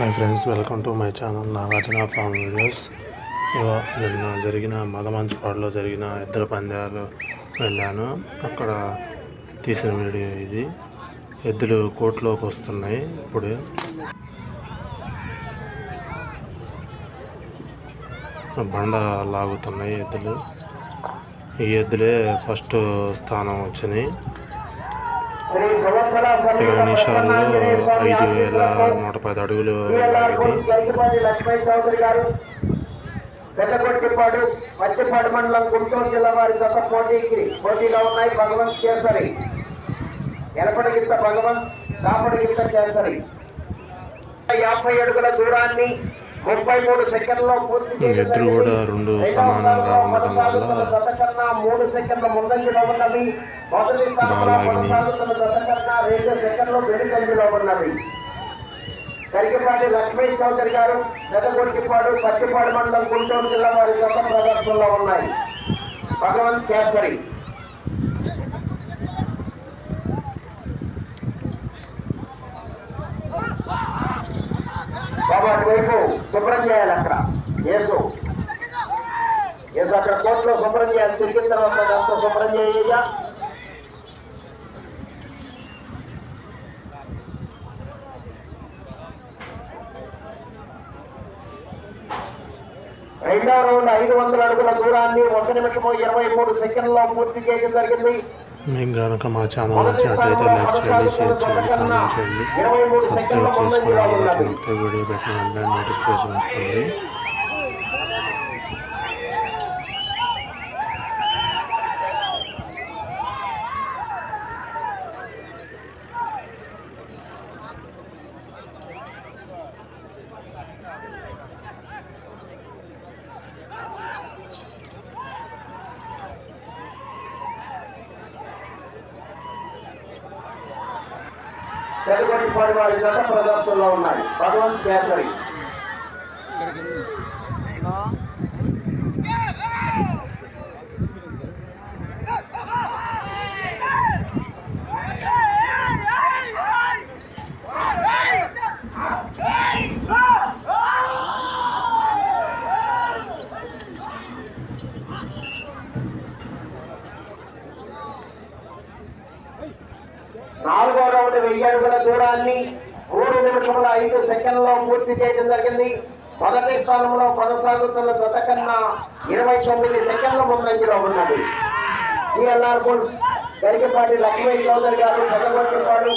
My friends welcome to my channel Nagarjuna farm videos నిన్న జరిగిన మదమంచుపాడులో జరిగిన ఇద్దరు పందాలు వెళ్ళాను. అక్కడ తీసిన వీడియో ఇది. ఎద్దులు కోర్టులోకి వస్తున్నాయి ఇప్పుడు. బండ లాగుతున్నాయి ఎద్దులు. ఈ ఎద్దులే ఫస్ట్ స్థానం వచ్చినాయి. ఇరవై నిమిషాల్లో ఐదు వేల నూట పది అడుగులు పెద్దకొట్టిపాడు మధ్యపాడు మండలం గుంటూరు జిల్లా వారి గత పోటీకి పోటీలో ఉన్నాయి భగవంత్ కేసరి. ఎలపడి గిత్త భగవంత్ కాపడి గిత్త కేసరి. యాభై అడుగుల దూరాన్ని ఎద్దులు కూడా రెండు సమానంగా ఉండటం వల్ల ఉన్నవి కరిగిపాటి లక్ష్మీ చౌదరి గారు పెదగొట్టిపాడు పట్టిపాడు మండలం గుంటూరు జిల్లా వారి గత ప్రదర్శనలో ఉన్నాయి. భగవంత్ కేసరి శుభ్రం చేయాలి అక్కడ. యేసు యేసు అక్కడ కోర్టులో శుభ్రం చేయాలి. తిరిగిన తర్వాత దాంతో శుభ్రం చేయ రెండవ రౌండ్ ఐదు వందల అడుగుల దూరాన్ని ఒక నిమిషము ఇరవై మూడు సెకండ్లో పూర్తి చేయడం జరిగింది. మీకు కనుక మా ఛానల్ నచ్చినట్లయితే లైక్ చేయండి షేర్ చేయండి కామెంట్ చేయండి. సబ్స్క్రైబ్ చేసుకోవడం వీడియో పెట్టిన వెంటనే నోటిఫికేషన్ వస్తుంది. తెలుగుపాడు వారి గత ప్రదర్శనలో ఉన్నాయి. భగవంత్ కేసరి నాలుగో రౌండ్ వెయ్యి అడుగుల దూరాన్ని మూడు నిమిషముల ఐదు సెకండ్లో పూర్తి చేయడం జరిగింది. మొదటి స్థానంలో కొనసాగుతున్న జత కన్నా ఇరవై తొమ్మిది సెకండ్ల ముందంజలో ఉన్నది. సిఎల్ఆర్ బుల్స్ గరికపాటి లక్ష్మీ చౌదరి గారు చంద్రబాబు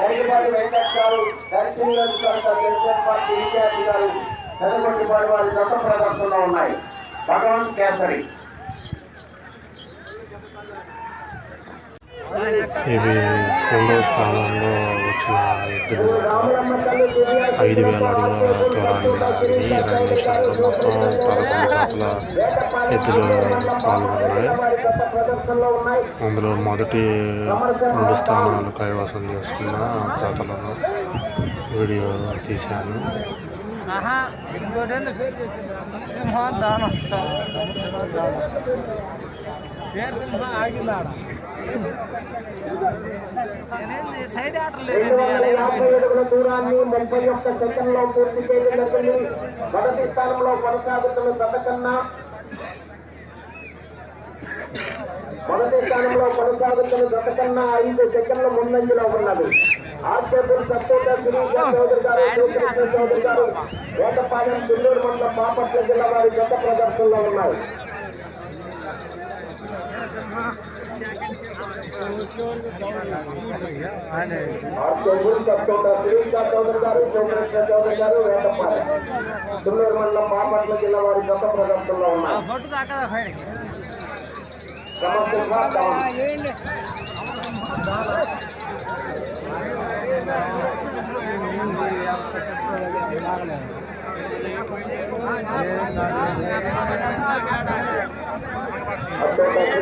గరికపాటి వెంకట్ గారు దర్శిని పార్టీ ఇన్ఛార్జి గారు పెద్దగొట్టిపాడు వారి జత ప్రదర్శనలో ఉన్నాయి. భగవంత్ కేసరి. ఇవి రెండవ స్థానంలో వచ్చిన ఇద్దరు ఐదు వేల అడుగుల దూరాన్ని లాగి ఇరవై నిమిషాలు మొత్తం పదకొండు జాతుల ఎద్దులు పాల్గొన్నాయి. అందులో మొదటి రెండు స్థానాలు కైవసం చేసుకున్న జాతలను వీడియో తీశాను. ఆహా ఇంకోటి సింహ దానం. సైడ్ దూరాన్ని ముప్పై ఒక్క సెకండ్లో పూర్తి చేయడం జరిగింది మొదటి స్థానంలో కొనసాగుతున్న గత కన్నా మొదటి స్థానంలో కొనసాగుతున్న గత కన్నా ఐదు సెకండ్ల ముందంజలో ఉన్నది. ఆర్కేపూర్ సపోర్టర్ శిరీష చౌదరి గారు చౌదరి గారు వేటపాలెం చిల్లూరు మండలం బాపట్ల జిల్లా వారి గత ప్రదర్శనలో ఉన్నాయి ఆర్కేపూర్ సపోర్టర్ శిరీష చౌదరి గారు శివకృష్ణ చౌదరి గారు వేటపాలెం చిల్లూరు మండలం బాపట్ల జిల్లా వారి గత ప్రదర్శనలో ఉన్నాయి ఫోటో దాకా పైనకి సమర్థంగా డాన్. అక్కడ శిరీష చౌదరి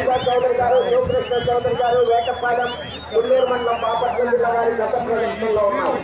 స్థానంలో చౌదరి గారు శివకృష్ణ చౌదరి గారు వేటపాలెం కుల్లూరు మండలం బాపట్ల జిల్లా వారి గత ప్రదర్శనలో ఉన్నారు.